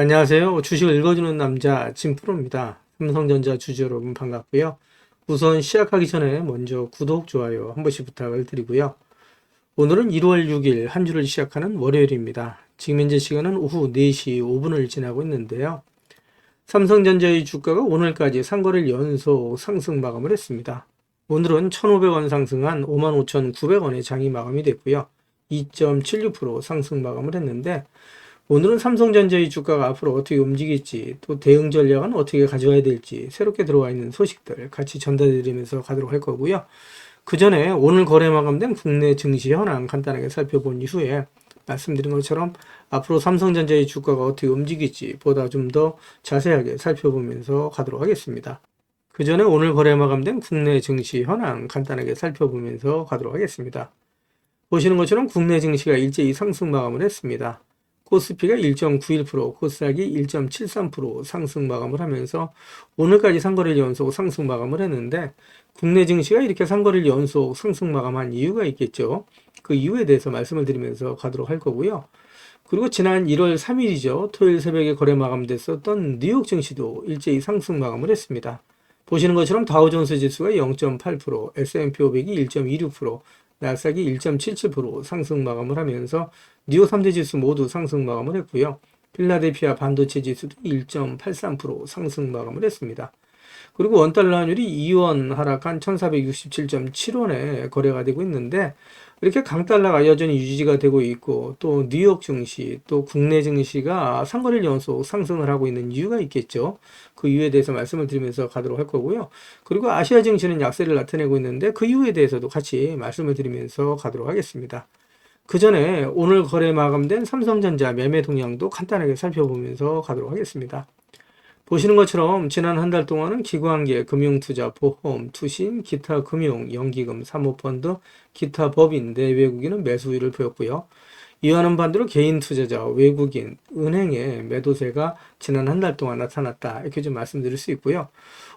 안녕하세요. 주식을 읽어주는 남자 진프로입니다. 삼성전자 주주 여러분 반갑고요. 우선 시작하기 전에 먼저 구독, 좋아요 한 번씩 부탁을 드리고요. 오늘은 1월 6일 한 주를 시작하는 월요일입니다. 지금 현재 시간은 오후 4시 5분을 지나고 있는데요. 삼성전자의 주가가 오늘까지 상거래일 연속 상승 마감을 했습니다. 오늘은 1,500원 상승한 55,900원의 장이 마감이 됐고요. 2.76% 상승 마감을 했는데 오늘은 삼성전자의 주가가 앞으로 어떻게 움직일지 또 대응 전략은 어떻게 가져와야 될지 새롭게 들어와 있는 소식들 같이 전달드리면서 가도록 할 거고요. 그 전에 오늘 거래 마감된 국내 증시 현황 간단하게 살펴본 이후에 말씀드린 것처럼 앞으로 삼성전자의 주가가 어떻게 움직일지 보다 좀 더 자세하게 살펴보면서 가도록 하겠습니다. 그 전에 오늘 거래 마감된 국내 증시 현황 간단하게 살펴보면서 가도록 하겠습니다. 보시는 것처럼 국내 증시가 일제히 상승 마감을 했습니다. 코스피가 1.91%, 코스닥이 1.73% 상승 마감을 하면서 오늘까지 상거래일 연속 상승 마감을 했는데 국내 증시가 이렇게 상거래일 연속 상승 마감한 이유가 있겠죠. 그 이유에 대해서 말씀을 드리면서 가도록 할 거고요. 그리고 지난 1월 3일이죠. 토요일 새벽에 거래 마감됐었던 뉴욕 증시도 일제히 상승 마감을 했습니다. 보시는 것처럼 다우존스 지수가 0.8%, S&P 500이 1.26%, 나스닥이 1.77% 상승 마감을 하면서 뉴욕 3대 지수 모두 상승 마감을 했고요. 필라델피아 반도체 지수도 1.83% 상승 마감을 했습니다. 그리고 원달러 환율이 2원 하락한 1467.7원에 거래가 되고 있는데 이렇게 강달러가 여전히 유지가 되고 있고 또 뉴욕 증시 또 국내 증시가 상거래일 연속 상승을 하고 있는 이유가 있겠죠. 그 이유에 대해서 말씀을 드리면서 가도록 할 거고요. 그리고 아시아 증시는 약세를 나타내고 있는데 그 이유에 대해서도 같이 말씀을 드리면서 가도록 하겠습니다. 그 전에 오늘 거래 마감된 삼성전자 매매 동향도 간단하게 살펴보면서 가도록 하겠습니다. 보시는 것처럼 지난 한 달 동안은 기관계, 금융투자, 보험, 투신, 기타 금융, 연기금, 사모펀드, 기타 법인, 내외국인은 매수 우위를 보였고요. 이와는 반대로 개인 투자자, 외국인, 은행의 매도세가 지난 한 달 동안 나타났다. 이렇게 좀 말씀드릴 수 있고요.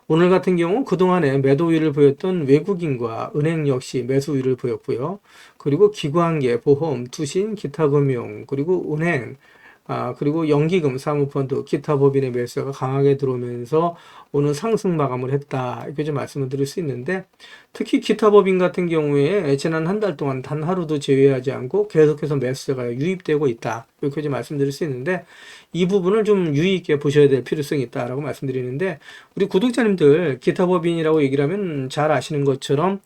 오늘 같은 경우 그동안에 매도 우위를 보였던 외국인과 은행 역시 매수 우위를 보였고요. 그리고 기관계, 보험, 투신, 기타 금융, 그리고 은행, 아, 그리고 연기금, 사모펀드, 기타 법인의 매수가 강하게 들어오면서 오늘 상승 마감을 했다. 이렇게 좀 말씀을 드릴 수 있는데, 특히 기타 법인 같은 경우에 지난 한 달 동안 단 하루도 제외하지 않고 계속해서 매수가 유입되고 있다. 이렇게 좀 말씀드릴 수 있는데, 이 부분을 좀 유의 있게 보셔야 될 필요성이 있다라고 말씀드리는데, 우리 구독자님들 기타 법인이라고 얘기를 하면 잘 아시는 것처럼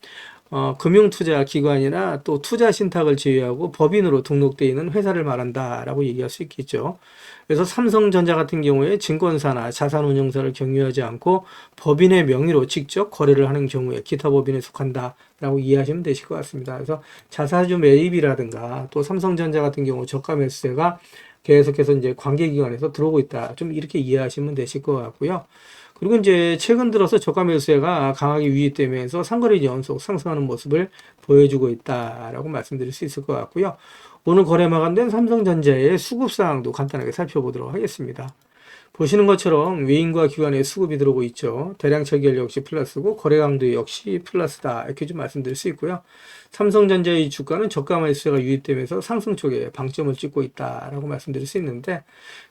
어, 금융투자기관이나 또 투자신탁을 제외하고 법인으로 등록되어 있는 회사를 말한다라고 얘기할 수 있겠죠. 그래서 삼성전자 같은 경우에 증권사나 자산운용사를 경유하지 않고 법인의 명의로 직접 거래를 하는 경우에 기타 법인에 속한다라고 이해하시면 되실 것 같습니다. 그래서 자사주 매입이라든가 또 삼성전자 같은 경우 저가 매수세가 계속해서 이제 관계기관에서 들어오고 있다. 좀 이렇게 이해하시면 되실 것 같고요. 그리고 이제 최근 들어서 저가 매수세가 강하게 유입되면서 상거래 연속 상승하는 모습을 보여주고 있다라고 말씀드릴 수 있을 것 같고요. 오늘 거래 마감된 삼성전자의 수급 사항도 간단하게 살펴보도록 하겠습니다. 보시는 것처럼 외인과 기관의 수급이 들어오고 있죠. 대량 체결 역시 플러스고 거래 강도 역시 플러스다. 이렇게 좀 말씀드릴 수 있고요. 삼성전자의 주가는 저가 매수세가 유입되면서 상승 쪽에 방점을 찍고 있다라고 말씀드릴 수 있는데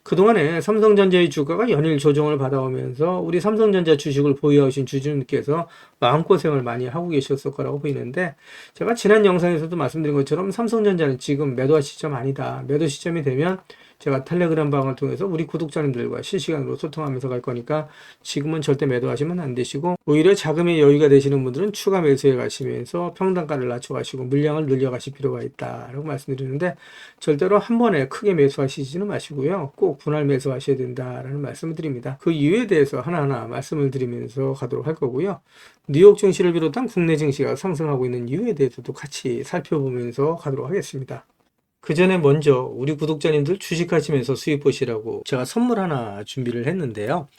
그동안에 삼성전자의 주가가 연일 조정을 받아오면서 우리 삼성전자 주식을 보유하신 주주님께서 마음고생을 많이 하고 계셨을 거라고 보이는데 제가 지난 영상에서도 말씀드린 것처럼 삼성전자는 지금 매도할 시점 아니다. 매도 시점이 되면 제가 텔레그램 방을 통해서 우리 구독자님들과 실시간으로 소통하면서 갈 거니까 지금은 절대 매도하시면 안 되시고 오히려 자금의 여유가 되시는 분들은 추가 매수해 가시면서 평단가를 낮춰 가시고 물량을 늘려 가실 필요가 있다라고 말씀드리는데 절대로 한 번에 크게 매수하시지는 마시고요. 꼭 분할 매수하셔야 된다라는 말씀을 드립니다. 그 이유에 대해서 하나하나 말씀을 드리면서 가도록 할 거고요. 뉴욕 증시를 비롯한 국내 증시가 상승하고 있는 이유에 대해서도 같이 살펴보면서 가도록 하겠습니다. 그 전에 먼저 우리 구독자님들 주식하시면서 수익 보시라고 제가 선물 하나 준비를 했는데요.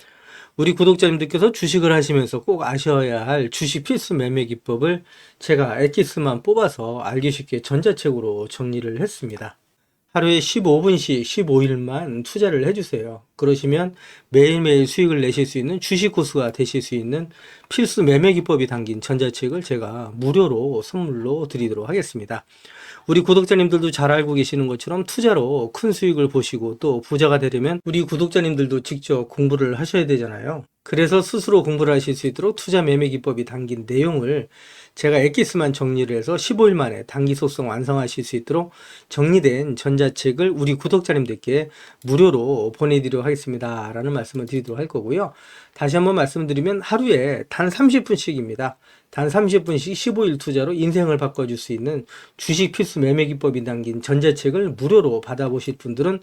우리 구독자님들께서 주식을 하시면서 꼭 아셔야 할 주식 필수 매매 기법을 제가 엑기스만 뽑아서 알기 쉽게 전자책으로 정리를 했습니다. 하루에 15분씩 15일만 투자를 해주세요. 그러시면 매일매일 수익을 내실 수 있는 주식 코스가 되실 수 있는 필수 매매 기법이 담긴 전자책을 제가 무료로 선물로 드리도록 하겠습니다. 우리 구독자님들도 잘 알고 계시는 것처럼 투자로 큰 수익을 보시고 또 부자가 되려면 우리 구독자님들도 직접 공부를 하셔야 되잖아요. 그래서 스스로 공부를 하실 수 있도록 투자 매매 기법이 담긴 내용을 제가 엑기스만 정리를 해서 15일 만에 단기 속성 완성하실 수 있도록 정리된 전자책을 우리 구독자님들께 무료로 보내드리도록 하겠습니다. 라는 말씀을 드리도록 할 거고요. 다시 한번 말씀드리면 하루에 단 30분씩입니다. 단 30분씩 15일 투자로 인생을 바꿔줄 수 있는 주식 필수 매매 기법이 담긴 전자책을 무료로 받아보실 분들은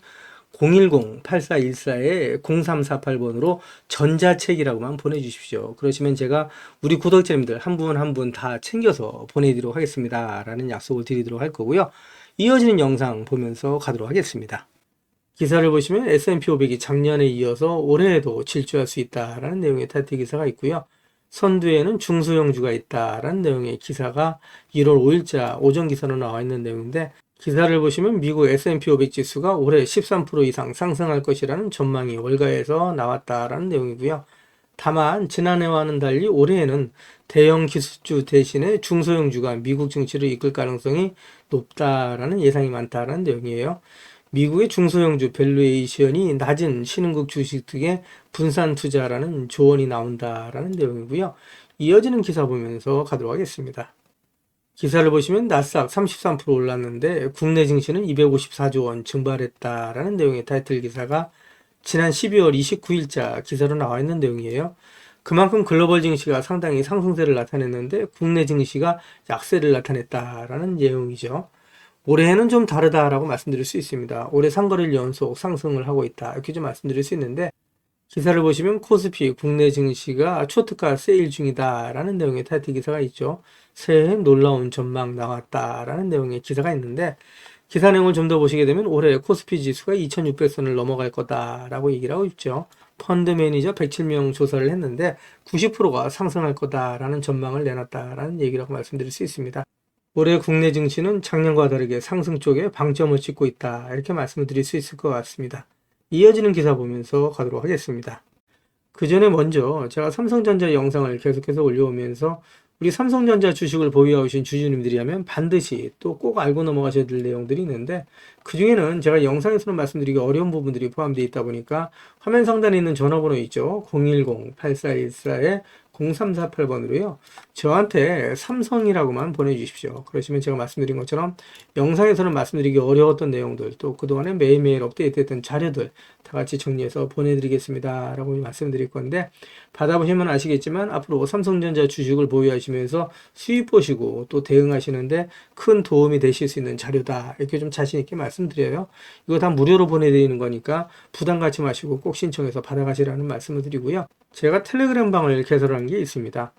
010-8414-0348번으로 전자책이라고만 보내주십시오. 그러시면 제가 우리 구독자님들 한 분 한 분 다 챙겨서 보내드리도록 하겠습니다. 라는 약속을 드리도록 할 거고요. 이어지는 영상 보면서 가도록 하겠습니다. 기사를 보시면 S&P 500이 작년에 이어서 올해에도 질주할 수 있다라는 내용의 타이틀 기사가 있고요. 선두에는 중소형주가 있다라는 내용의 기사가 1월 5일자 오전 기사로 나와 있는 내용인데 기사를 보시면 미국 S&P 500 지수가 올해 13% 이상 상승할 것이라는 전망이 월가에서 나왔다라는 내용이고요. 다만 지난해와는 달리 올해에는 대형 기술주 대신에 중소형주가 미국 증시를 이끌 가능성이 높다라는 예상이 많다라는 내용이에요. 미국의 중소형주 밸류에이션이 낮은 신흥국 주식 등의 분산 투자라는 조언이 나온다라는 내용이고요. 이어지는 기사 보면서 가도록 하겠습니다. 기사를 보시면 나스닥 33% 올랐는데 국내 증시는 254조 원 증발했다라는 내용의 타이틀 기사가 지난 12월 29일자 기사로 나와 있는 내용이에요. 그만큼 글로벌 증시가 상당히 상승세를 나타냈는데 국내 증시가 약세를 나타냈다라는 내용이죠. 올해는 좀 다르다라고 말씀드릴 수 있습니다. 올해 상거래일 연속 상승을 하고 있다. 이렇게 좀 말씀드릴 수 있는데 기사를 보시면 코스피 국내 증시가 초특가 세일 중이다라는 내용의 타이틀 기사가 있죠. 새해 놀라운 전망 나왔다라는 내용의 기사가 있는데 기사 내용을 좀 더 보시게 되면 올해 코스피 지수가 2600선을 넘어갈 거다라고 얘기를 하고 있죠. 펀드 매니저 107명 조사를 했는데 90%가 상승할 거다라는 전망을 내놨다라는 얘기라고 말씀드릴 수 있습니다. 올해 국내 증시는 작년과 다르게 상승 쪽에 방점을 찍고 있다. 이렇게 말씀을 드릴 수 있을 것 같습니다. 이어지는 기사 보면서 가도록 하겠습니다. 그 전에 먼저 제가 삼성전자 영상을 계속해서 올려오면서 우리 삼성전자 주식을 보유하신 주주님들이라면 반드시 또 꼭 알고 넘어가셔야 될 내용들이 있는데 그 중에는 제가 영상에서는 말씀드리기 어려운 부분들이 포함되어 있다 보니까 화면 상단에 있는 전화번호 있죠. 010-8414에 0348번으로요. 저한테 삼성이라고만 보내주십시오. 그러시면 제가 말씀드린 것처럼 영상에서는 말씀드리기 어려웠던 내용들 또 그동안에 매일매일 업데이트했던 자료들 다 같이 정리해서 보내드리겠습니다. 라고 말씀드릴 건데 받아보시면 아시겠지만 앞으로 삼성전자 주식을 보유하시면서 수입 보시고 또 대응하시는데 큰 도움이 되실 수 있는 자료다. 이렇게 좀 자신있게 말씀드려요. 이거 다 무료로 보내드리는 거니까 부담 갖지 마시고 꼭 신청해서 받아가시라는 말씀을 드리고요. 제가 텔레그램 방을 개설한 게 있습니다.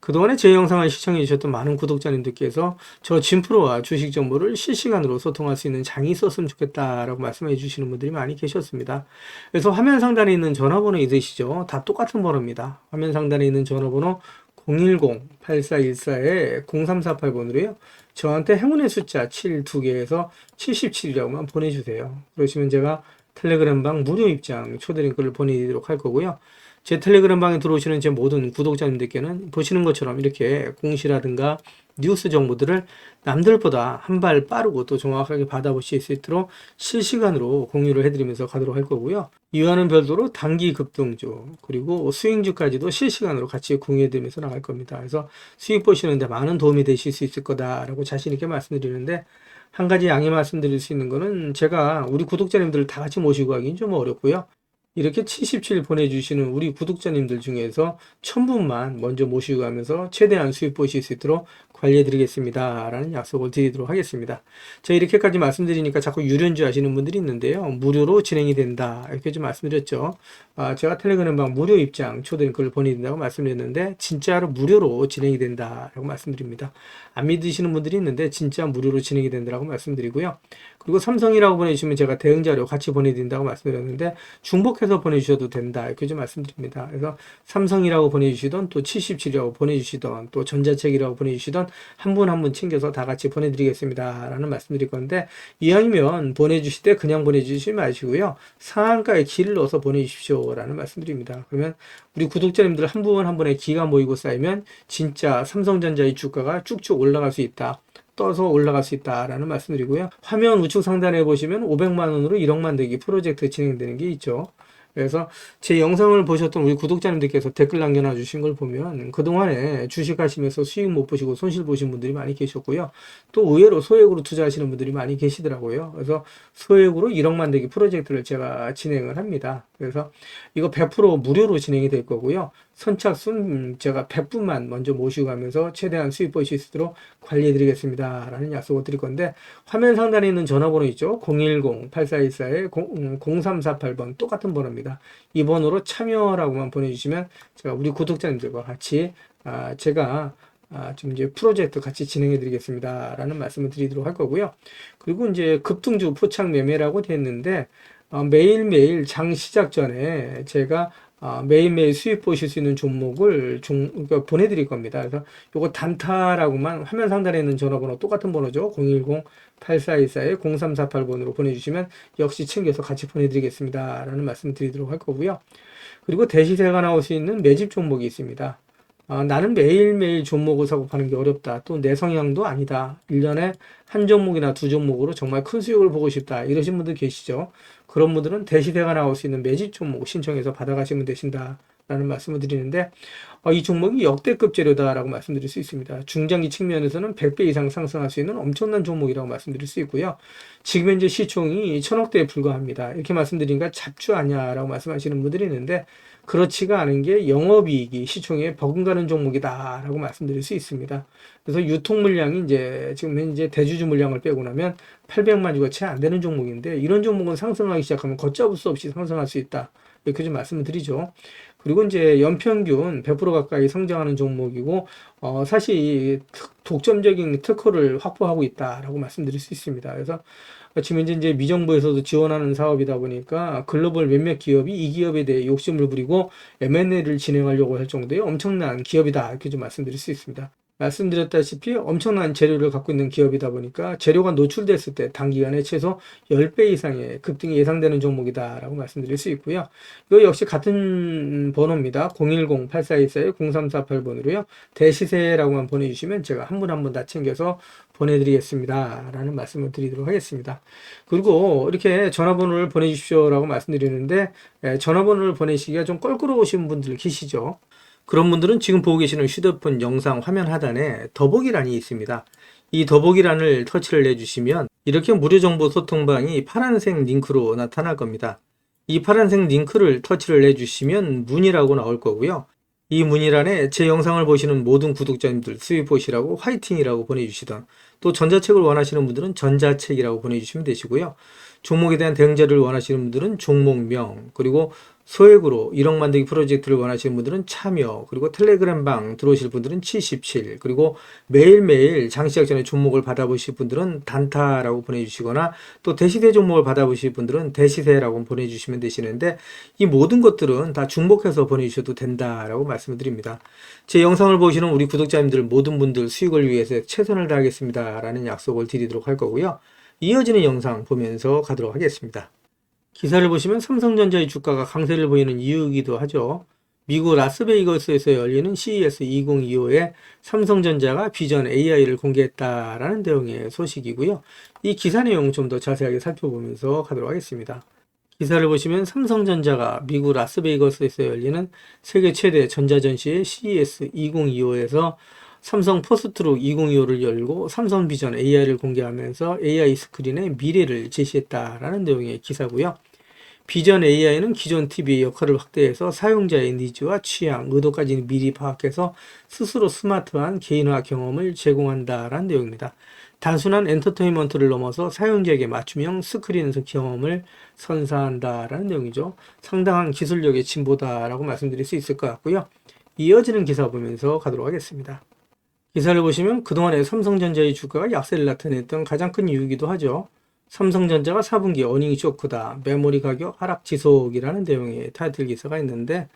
그동안에 제 영상을 시청해 주셨던 많은 구독자님들께서 저 진프로와 주식 정보를 실시간으로 소통할 수 있는 장이 있었으면 좋겠다라고 말씀해 주시는 분들이 많이 계셨습니다. 그래서 화면 상단에 있는 전화번호 있으시죠? 다 똑같은 번호입니다. 화면 상단에 있는 전화번호 010-8414-0348번으로요. 저한테 행운의 숫자 7두 개에서 77이라고만 보내주세요. 그러시면 제가 텔레그램 방 무료 입장 초대 링크를 보내드리도록 할 거고요. 제 텔레그램 방에 들어오시는 제 모든 구독자님들께는 보시는 것처럼 이렇게 공시라든가 뉴스 정보들을 남들보다 한 발 빠르고 또 정확하게 받아보실 수 있도록 실시간으로 공유를 해드리면서 가도록 할 거고요. 이와는 별도로 단기 급등주 그리고 수익주까지도 실시간으로 같이 공유해드리면서 나갈 겁니다. 그래서 수익 보시는데 많은 도움이 되실 수 있을 거다라고 자신 있게 말씀드리는데 한 가지 양해 말씀드릴 수 있는 거는 제가 우리 구독자님들을 다 같이 모시고 하기는 좀 어렵고요. 이렇게 77 보내주시는 우리 구독자님들 중에서 1000분만 먼저 모시고 가면서 최대한 수익 보실 수 있도록 관리해 드리겠습니다. 라는 약속을 드리도록 하겠습니다. 자, 이렇게까지 말씀드리니까 자꾸 유료인지 아시는 분들이 있는데요. 무료로 진행이 된다. 이렇게 좀 말씀드렸죠. 아, 제가 텔레그램 방 무료 입장 초대 링크를 보내드린다고 말씀드렸는데, 진짜로 무료로 진행이 된다. 라고 말씀드립니다. 안 믿으시는 분들이 있는데, 진짜 무료로 진행이 된다고 말씀드리고요. 그리고 삼성이라고 보내주시면 제가 대응 자료 같이 보내드린다고 말씀드렸는데, 중복해서 보내주셔도 된다. 이렇게 좀 말씀드립니다. 그래서 삼성이라고 보내주시던, 또 77이라고 보내주시던, 또 전자책이라고 보내주시던, 한분 한 분 챙겨서 다 같이 보내드리겠습니다. 라는 말씀드릴 건데, 이왕이면 보내주실 때 그냥 보내주시지 마시고요. 상한가에 길을 넣어서 보내주십시오. 라는 말씀드립니다. 그러면 우리 구독자님들 한 분 한 분의 기가 모이고 쌓이면 진짜 삼성전자의 주가가 쭉쭉 올라갈 수 있다. 떠서 올라갈 수 있다라는 말씀드리고요. 화면 우측 상단에 보시면 500만 원으로 1억 만들기 프로젝트 진행되는 게 있죠. 그래서 제 영상을 보셨던 우리 구독자님들께서 댓글 남겨놔 주신 걸 보면 그동안에 주식 하시면서 수익 못 보시고 손실 보신 분들이 많이 계셨고요. 또 의외로 소액으로 투자하시는 분들이 많이 계시더라고요. 그래서 소액으로 1억 만들기 프로젝트를 제가 진행을 합니다. 그래서 이거 100% 무료로 진행이 될 거고요. 선착순 제가 100분만 먼저 모시고 가면서 최대한 보실 수 있도록 관리해 드리겠습니다. 라는 약속을 드릴 건데 화면 상단에 있는 전화번호 있죠. 010-8414-0348번 똑같은 번호입니다. 이 번호로 참여라고만 보내주시면 제가 우리 구독자님들과 같이 아, 제가 아, 좀 이제 프로젝트 같이 진행해 드리겠습니다. 라는 말씀을 드리도록 할 거고요. 그리고 이제 급등주 포착 매매라고 됐는데 어, 매일매일 장 시작 전에 제가 어, 매일매일 수익 보실 수 있는 종목을 종, 그러니까 보내드릴 겁니다. 그래서 요거 단타라고만 화면 상단에 있는 전화번호 똑같은 번호죠. 010-8424-0348번으로 보내주시면 역시 챙겨서 같이 보내드리겠습니다. 라는 말씀 드리도록 할 거고요. 그리고 대시세가 나올 수 있는 매집 종목이 있습니다. 아, 나는 매일매일 종목을 사고 파는 게 어렵다. 또 내 성향도 아니다. 1년에 한 종목이나 두 종목으로 정말 큰 수익을 보고 싶다. 이러신 분들 계시죠. 그런 분들은 대시대가 나올 수 있는 매집 종목 신청해서 받아가시면 되신다. 라는 말씀을 드리는데 어, 이 종목이 역대급 재료다라고 말씀드릴 수 있습니다. 중장기 측면에서는 100배 이상 상승할 수 있는 엄청난 종목이라고 말씀드릴 수 있고요. 지금 현재 시총이 천억대에 불과합니다. 이렇게 말씀드리니까 잡주 아냐라고 말씀하시는 분들이 있는데 그렇지가 않은 게 영업이익이 시총에 버금가는 종목이다라고 말씀드릴 수 있습니다. 그래서 유통 물량이 이제 지금 현재 대주주 물량을 빼고 나면 800만 주가 채 안 되는 종목인데 이런 종목은 상승하기 시작하면 걷잡을 수 없이 상승할 수 있다. 이렇게 좀 말씀을 드리죠. 그리고 이제 연평균 100% 가까이 성장하는 종목이고 어 사실 독점적인 특허를 확보하고 있다라고 말씀드릴 수 있습니다. 그래서 지금 이제 미정부에서도 지원하는 사업이다 보니까 글로벌 몇몇 기업이 이 기업에 대해 욕심을 부리고 M&A를 진행하려고 할 정도의 엄청난 기업이다 이렇게 좀 말씀드릴 수 있습니다. 말씀드렸다시피 엄청난 재료를 갖고 있는 기업이다 보니까 재료가 노출됐을 때 단기간에 최소 10배 이상의 급등이 예상되는 종목이다라고 말씀드릴 수 있고요. 이거 역시 같은 번호입니다. 010-8424-0348번으로요. 대시세라고만 보내주시면 제가 한 분 한 분 다 챙겨서 보내드리겠습니다. 라는 말씀을 드리도록 하겠습니다. 그리고 이렇게 전화번호를 보내주십시오 라고 말씀드리는데 예, 전화번호를 보내시기가 좀 껄끄러우신 분들 계시죠? 그런 분들은 지금 보고 계시는 휴대폰 영상 화면 하단에 더보기란이 있습니다. 이 더보기란을 터치를 해주시면 이렇게 무료 정보 소통방이 파란색 링크로 나타날 겁니다. 이 파란색 링크를 터치를 해주시면 문이라고 나올 거고요. 이 문의란에 제 영상을 보시는 모든 구독자님들 수입 보시라고 화이팅이라고 보내주시던 또 전자책을 원하시는 분들은 전자책이라고 보내주시면 되시고요. 종목에 대한 대응 자료를 원하시는 분들은 종목명 그리고 소액으로 1억 만들기 프로젝트를 원하시는 분들은 참여, 그리고 텔레그램방 들어오실 분들은 77, 그리고 매일매일 장시작 전에 종목을 받아보실 분들은 단타라고 보내주시거나 또 대시세 종목을 받아보실 분들은 대시세라고 보내주시면 되시는데 이 모든 것들은 다 중복해서 보내주셔도 된다라고 말씀을 드립니다. 제 영상을 보시는 우리 구독자님들 모든 분들 수익을 위해서 최선을 다하겠습니다. 라는 약속을 드리도록 할 거고요. 이어지는 영상 보면서 가도록 하겠습니다. 기사를 보시면 삼성전자의 주가가 강세를 보이는 이유이기도 하죠. 미국 라스베이거스에서 열리는 CES 2025에 삼성전자가 비전 AI를 공개했다라는 내용의 소식이고요. 이 기사 내용 좀 더 자세하게 살펴보면서 가도록 하겠습니다. 기사를 보시면 삼성전자가 미국 라스베이거스에서 열리는 세계 최대 전자전시회 CES 2025에서 삼성 포스트룩 2025를 열고 삼성 비전 AI를 공개하면서 AI 스크린의 미래를 제시했다라는 내용의 기사고요. 비전 AI는 기존 TV의 역할을 확대해서 사용자의 니즈와 취향, 의도까지 미리 파악해서 스스로 스마트한 개인화 경험을 제공한다라는 내용입니다. 단순한 엔터테인먼트를 넘어서 사용자에게 맞춤형 스크린 경험을 선사한다라는 내용이죠. 상당한 기술력의 진보다라고 말씀드릴 수 있을 것 같고요. 이어지는 기사 보면서 가도록 하겠습니다. 기사를 보시면 그동안에 삼성전자의 주가가 약세를 나타냈던 가장 큰 이유이기도 하죠. 삼성전자가 4분기 어닝 쇼크다. 메모리 가격 하락 지속이라는 내용의 타이틀 기사가 있는데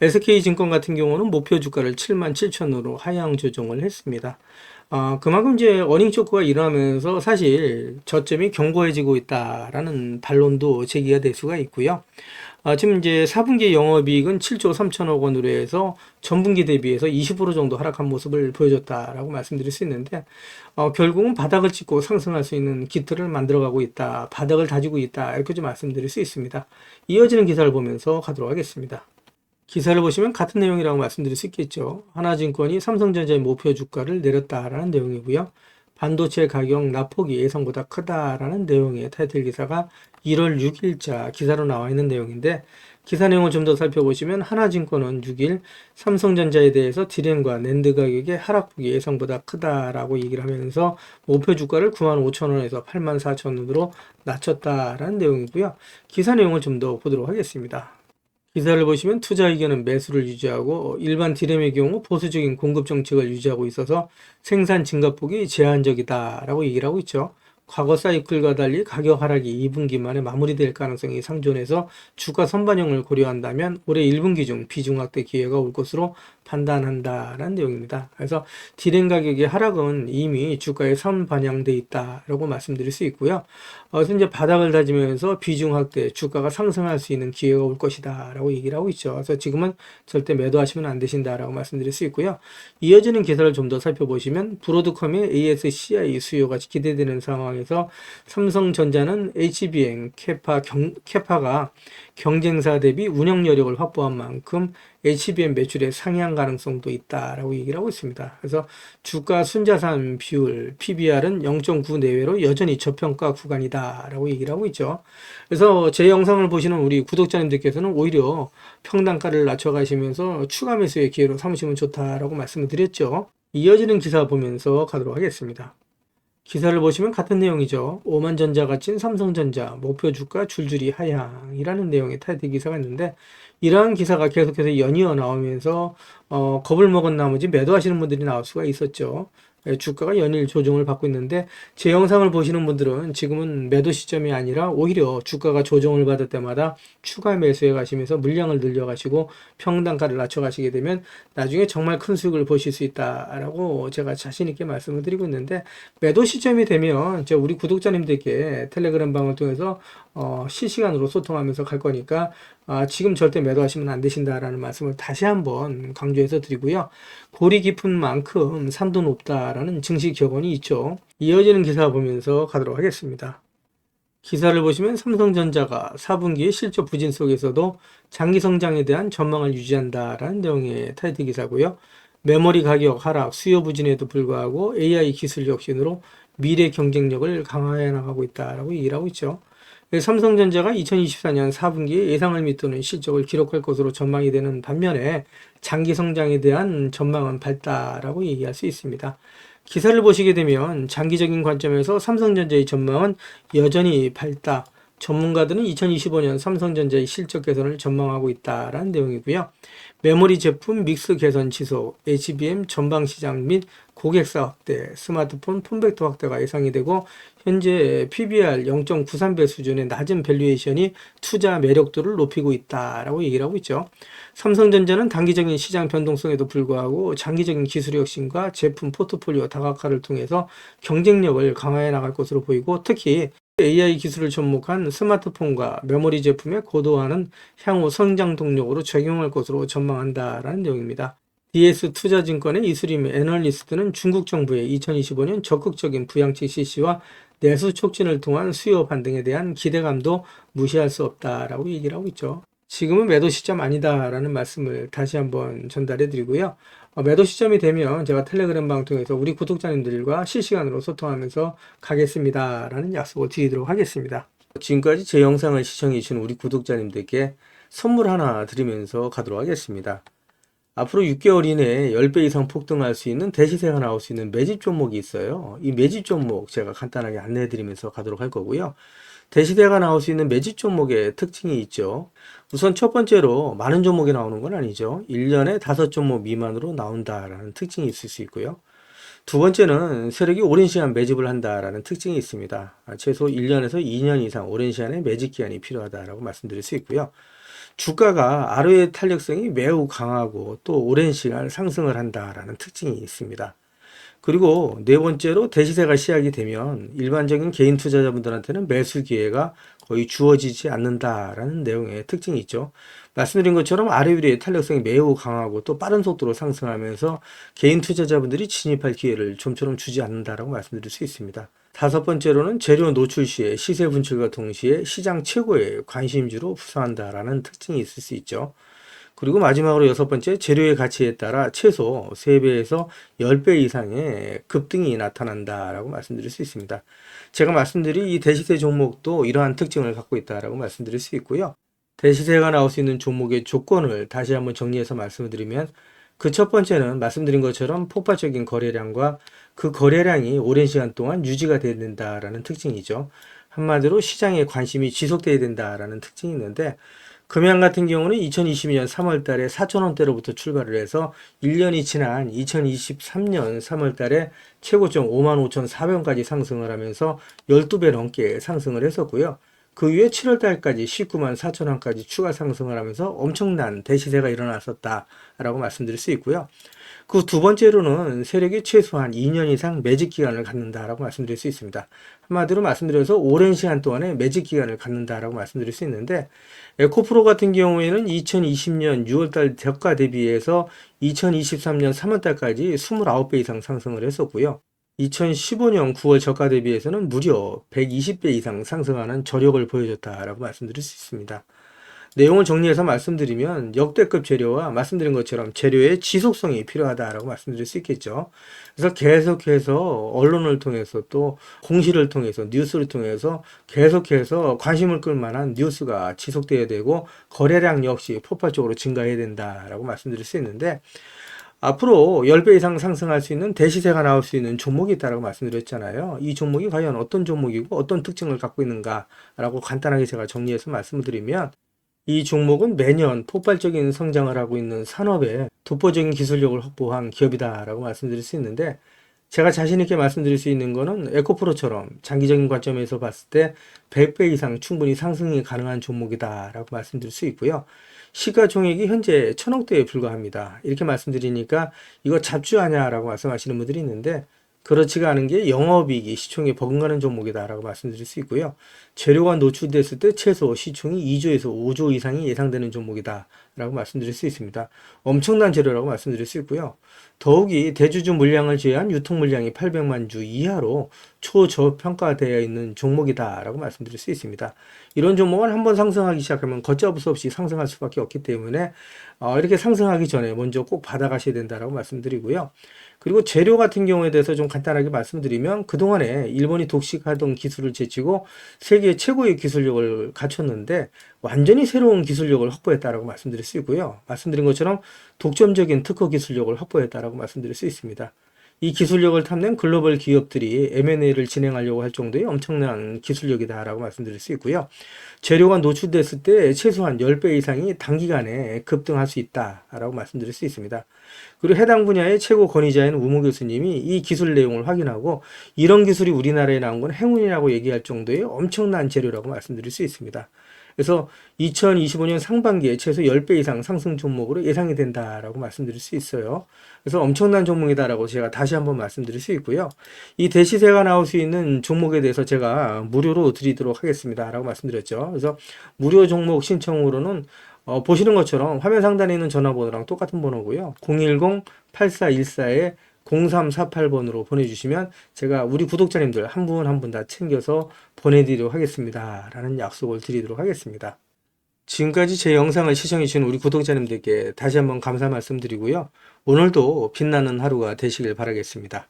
SK증권 같은 경우는 목표 주가를 7만 7천으로 하향 조정을 했습니다. 어, 그만큼 이제 어닝 쇼크가 일어나면서 사실 저점이 견고해지고 있다라는 반론도 제기가 될 수가 있고요. 아, 지금 이제 4분기 영업이익은 7조 3천억 원으로 해서 전분기 대비해서 20% 정도 하락한 모습을 보여줬다라고 말씀드릴 수 있는데, 어, 결국은 바닥을 찍고 상승할 수 있는 기틀을 만들어가고 있다, 바닥을 다지고 있다, 이렇게 좀 말씀드릴 수 있습니다. 이어지는 기사를 보면서 가도록 하겠습니다. 기사를 보시면 같은 내용이라고 말씀드릴 수 있겠죠. 하나증권이 삼성전자의 목표 주가를 내렸다라는 내용이고요. 반도체 가격 낙폭이 예상보다 크다라는 내용의 타이틀 기사가 1월 6일자 기사로 나와 있는 내용인데 기사 내용을 좀 더 살펴보시면 하나증권은 6일 삼성전자에 대해서 디램과 낸드 가격의 하락폭이 예상보다 크다라고 얘기를 하면서 목표 주가를 9만 5천 원에서 8만 4천 원으로 낮췄다라는 내용이고요. 기사 내용을 좀 더 보도록 하겠습니다. 기사를 보시면 투자 의견은 매수를 유지하고 일반 디램의 경우 보수적인 공급 정책을 유지하고 있어서 생산 증가폭이 제한적이다라고 얘기를 하고 있죠. 과거 사이클과 달리 가격 하락이 2분기 만에 마무리될 가능성이 상존해서 주가 선반영을 고려한다면 올해 1분기 중 비중 확대 기회가 올 것으로 판단한다라는 내용입니다. 그래서 디램 가격의 하락은 이미 주가에 선반영돼 있다라고 말씀드릴 수 있고요. 어, 그래서 이제 바닥을 다지면서 비중 확대, 주가가 상승할 수 있는 기회가 올 것이다라고 얘기를 하고 있죠. 그래서 지금은 절대 매도하시면 안 되신다라고 말씀드릴 수 있고요. 이어지는 기사를 좀 더 살펴보시면 브로드컴의 ASCI 수요가 기대되는 상황에 서 삼성전자는 HBM 캐파 경, 캐파가 경쟁사 대비 운영 여력을 확보한 만큼 HBM 매출의 상향 가능성도 있다라고 얘기를 하고 있습니다. 그래서 주가 순자산 비율 PBR은 0.9 내외로 여전히 저평가 구간이다라고 얘기를 하고 있죠. 그래서 제 영상을 보시는 우리 구독자님들께서는 오히려 평단가를 낮춰가시면서 추가 매수의 기회로 삼으시면 좋다라고 말씀을 드렸죠. 이어지는 기사 보면서 가도록 하겠습니다. 기사를 보시면 같은 내용이죠. 오만전자 갇힌 삼성전자 목표 주가 줄줄이 하향이라는 내용의 타이틀 기사가 있는데 이러한 기사가 계속해서 연이어 나오면서 어, 겁을 먹은 나머지 매도하시는 분들이 나올 수가 있었죠. 예, 주가가 연일 조정을 받고 있는데 제 영상을 보시는 분들은 지금은 매도 시점이 아니라 오히려 주가가 조정을 받을 때마다 추가 매수해 가시면서 물량을 늘려 가시고 평단가를 낮춰 가시게 되면 나중에 정말 큰 수익을 보실 수 있다라고 제가 자신 있게 말씀을 드리고 있는데 매도 시점이 되면 제 우리 구독자님들께 텔레그램 방을 통해서 어, 실시간으로 소통하면서 갈 거니까 아, 지금 절대 매도하시면 안 되신다라는 말씀을 다시 한번 강조해서 드리고요. 골이 깊은 만큼 산도 높다라는 증시 격언이 있죠. 이어지는 기사 보면서 가도록 하겠습니다. 기사를 보시면 삼성전자가 4분기의 실적 부진 속에서도 장기 성장에 대한 전망을 유지한다라는 내용의 타이틀 기사고요. 메모리 가격 하락, 수요 부진에도 불구하고 AI 기술 혁신으로 미래 경쟁력을 강화해 나가고 있다라고 얘기를 하고 있죠. 삼성전자가 2024년 4분기에 예상을 밑도는 실적을 기록할 것으로 전망이 되는 반면에 장기 성장에 대한 전망은 밝다라고 얘기할 수 있습니다. 기사를 보시게 되면 장기적인 관점에서 삼성전자의 전망은 여전히 밝다. 전문가들은 2025년 삼성전자의 실적 개선을 전망하고 있다라는 내용이고요. 메모리 제품 믹스 개선 지속, HBM 전방 시장 및 고객사 확대, 스마트폰 폼팩터 확대가 예상이 되고 현재 PBR 0.93배 수준의 낮은 밸류에이션이 투자 매력도를 높이고 있다라고 얘기를 하고 있죠. 삼성전자는 단기적인 시장 변동성에도 불구하고 장기적인 기술 혁신과 제품 포트폴리오 다각화를 통해서 경쟁력을 강화해 나갈 것으로 보이고 특히 AI 기술을 접목한 스마트폰과 메모리 제품의 고도화는 향후 성장 동력으로 적용할 것으로 전망한다라는 내용입니다. DS 투자증권의 이수림 애널리스트는 중국 정부의 2025년 적극적인 부양책 실시와 내수 촉진을 통한 수요 반등에 대한 기대감도 무시할 수 없다라고 얘기를 하고 있죠. 지금은 매도 시점 아니다라는 말씀을 다시 한번 전달해 드리고요. 어, 매도 시점이 되면 제가 텔레그램 방 통해서 우리 구독자님들과 실시간으로 소통하면서 가겠습니다 라는 약속을 드리도록 하겠습니다. 지금까지 제 영상을 시청해 주신 우리 구독자님들께 선물 하나 드리면서 가도록 하겠습니다. 앞으로 6개월 이내에 10배 이상 폭등할 수 있는 대시세가 나올 수 있는 매집 종목이 있어요. 이 매집 종목 제가 간단하게 안내해 드리면서 가도록 할 거고요. 대시대가 나올 수 있는 매집 종목의 특징이 있죠. 우선 첫 번째로 많은 종목이 나오는 건 아니죠. 1년에 5 종목 미만으로 나온다라는 특징이 있을 수 있고요. 두 번째는 세력이 오랜 시간 매집을 한다라는 특징이 있습니다. 최소 1년에서 2년 이상 오랜 시간의 매집 기간이 필요하다라고 말씀드릴 수 있고요. 주가가 아르의 탄력성이 매우 강하고 또 오랜 시간 상승을 한다라는 특징이 있습니다. 그리고 네 번째로 대시세가 시작이 되면 일반적인 개인 투자자분들한테는 매수 기회가 거의 주어지지 않는다라는 내용의 특징이 있죠. 말씀드린 것처럼 아래 위의 탄력성이 매우 강하고 또 빠른 속도로 상승하면서 개인 투자자분들이 진입할 기회를 좀처럼 주지 않는다라고 말씀드릴 수 있습니다. 다섯 번째로는 재료 노출 시에 시세 분출과 동시에 시장 최고의 관심주로 부상한다라는 특징이 있을 수 있죠. 그리고 마지막으로 여섯 번째 재료의 가치에 따라 최소 3배에서 10배 이상의 급등이 나타난다라고 말씀드릴 수 있습니다. 제가 말씀드린 이 대시세 종목도 이러한 특징을 갖고 있다라고 말씀드릴 수 있고요. 대시세가 나올 수 있는 종목의 조건을 다시 한번 정리해서 말씀을 드리면 그 첫 번째는 말씀드린 것처럼 폭발적인 거래량과 그 거래량이 오랜 시간 동안 유지가 돼야 된다라는 특징이죠. 한마디로 시장에 관심이 지속돼야 된다라는 특징이 있는데 금양 같은 경우는 2022년 3월 달에 4천원대로부터 출발을 해서 1년이 지난 2023년 3월 달에 최고점 55,400원까지 상승을 하면서 12배 넘게 상승을 했었고요. 그 이후에 7월 달까지 19만 4천 원까지 추가 상승을 하면서 엄청난 대시세가 일어났었다라고 말씀드릴 수 있고요. 그 두 번째로는 세력이 최소한 2년 이상 매직 기간을 갖는다라고 말씀드릴 수 있습니다. 한마디로 말씀드려서 오랜 시간 동안에 매직 기간을 갖는다라고 말씀드릴 수 있는데 에코프로 같은 경우에는 2020년 6월달 저가 대비해서 2023년 3월달까지 29배 이상 상승을 했었고요. 2015년 9월 저가 대비해서는 무려 120배 이상 상승하는 저력을 보여줬다라고 말씀드릴 수 있습니다. 내용을 정리해서 말씀드리면 역대급 재료와 말씀드린 것처럼 재료의 지속성이 필요하다라고 말씀드릴 수 있겠죠. 그래서 계속해서 언론을 통해서 또 공시를 통해서 뉴스를 통해서 계속해서 관심을 끌 만한 뉴스가 지속돼야 되고 거래량 역시 폭발적으로 증가해야 된다라고 말씀드릴 수 있는데 앞으로 10배 이상 상승할 수 있는 대시세가 나올 수 있는 종목이 있다고 말씀드렸잖아요. 이 종목이 과연 어떤 종목이고 어떤 특징을 갖고 있는가라고 간단하게 제가 정리해서 말씀을 드리면 이 종목은 매년 폭발적인 성장을 하고 있는 산업에 독보적인 기술력을 확보한 기업이다라고 말씀드릴 수 있는데 제가 자신 있게 말씀드릴 수 있는 거는 에코프로처럼 장기적인 관점에서 봤을 때 100배 이상 충분히 상승이 가능한 종목이다라고 말씀드릴 수 있고요. 시가총액이 현재 천억대에 불과합니다. 이렇게 말씀드리니까 이거 잡주하냐라고 말씀하시는 분들이 있는데 그렇지가 않은 게 영업이익이 시총에 버금가는 종목이다라고 말씀드릴 수 있고요. 재료가 노출됐을 때 최소 시총이 2조에서 5조 이상이 예상되는 종목이다라고 말씀드릴 수 있습니다. 엄청난 재료라고 말씀드릴 수 있고요. 더욱이 대주주 물량을 제외한 유통 물량이 800만 주 이하로 초저평가되어 있는 종목이다라고 말씀드릴 수 있습니다. 이런 종목은 한번 상승하기 시작하면 걷잡을 수 없이 상승할 수밖에 없기 때문에 어, 이렇게 상승하기 전에 먼저 꼭 받아가셔야 된다라고 말씀드리고요. 그리고 재료 같은 경우에 대해서 좀 간단하게 말씀드리면 그동안에 일본이 독식하던 기술을 제치고 세계 최고의 기술력을 갖췄는데 완전히 새로운 기술력을 확보했다라고 말씀드릴 수 있고요. 말씀드린 것처럼 독점적인 특허 기술력을 확보했다라고 말씀드릴 수 있습니다. 이 기술력을 탐낸 글로벌 기업들이 M&A를 진행하려고 할 정도의 엄청난 기술력이다라고 말씀드릴 수 있고요. 재료가 노출됐을 때 최소한 10배 이상이 단기간에 급등할 수 있다라고 말씀드릴 수 있습니다. 그리고 해당 분야의 최고 권위자인 우모 교수님이 이 기술 내용을 확인하고 이런 기술이 우리나라에 나온 건 행운이라고 얘기할 정도의 엄청난 재료라고 말씀드릴 수 있습니다. 그래서 2025년 상반기에 최소 10배 이상 상승 종목으로 예상이 된다라고 말씀드릴 수 있어요. 그래서 엄청난 종목이다라고 제가 다시 한번 말씀드릴 수 있고요. 이 대시세가 나올 수 있는 종목에 대해서 제가 무료로 드리도록 하겠습니다라고 말씀드렸죠. 그래서 무료 종목 신청으로는 어, 보시는 것처럼 화면 상단에 있는 전화번호랑 똑같은 번호고요. 010-8414에 0348번으로 보내주시면 제가 우리 구독자님들 한 분 한 분 다 챙겨서 보내드리도록 하겠습니다. 라는 약속을 드리도록 하겠습니다. 지금까지 제 영상을 시청해주신 우리 구독자님들께 다시 한번 감사 말씀드리고요. 오늘도 빛나는 하루가 되시길 바라겠습니다.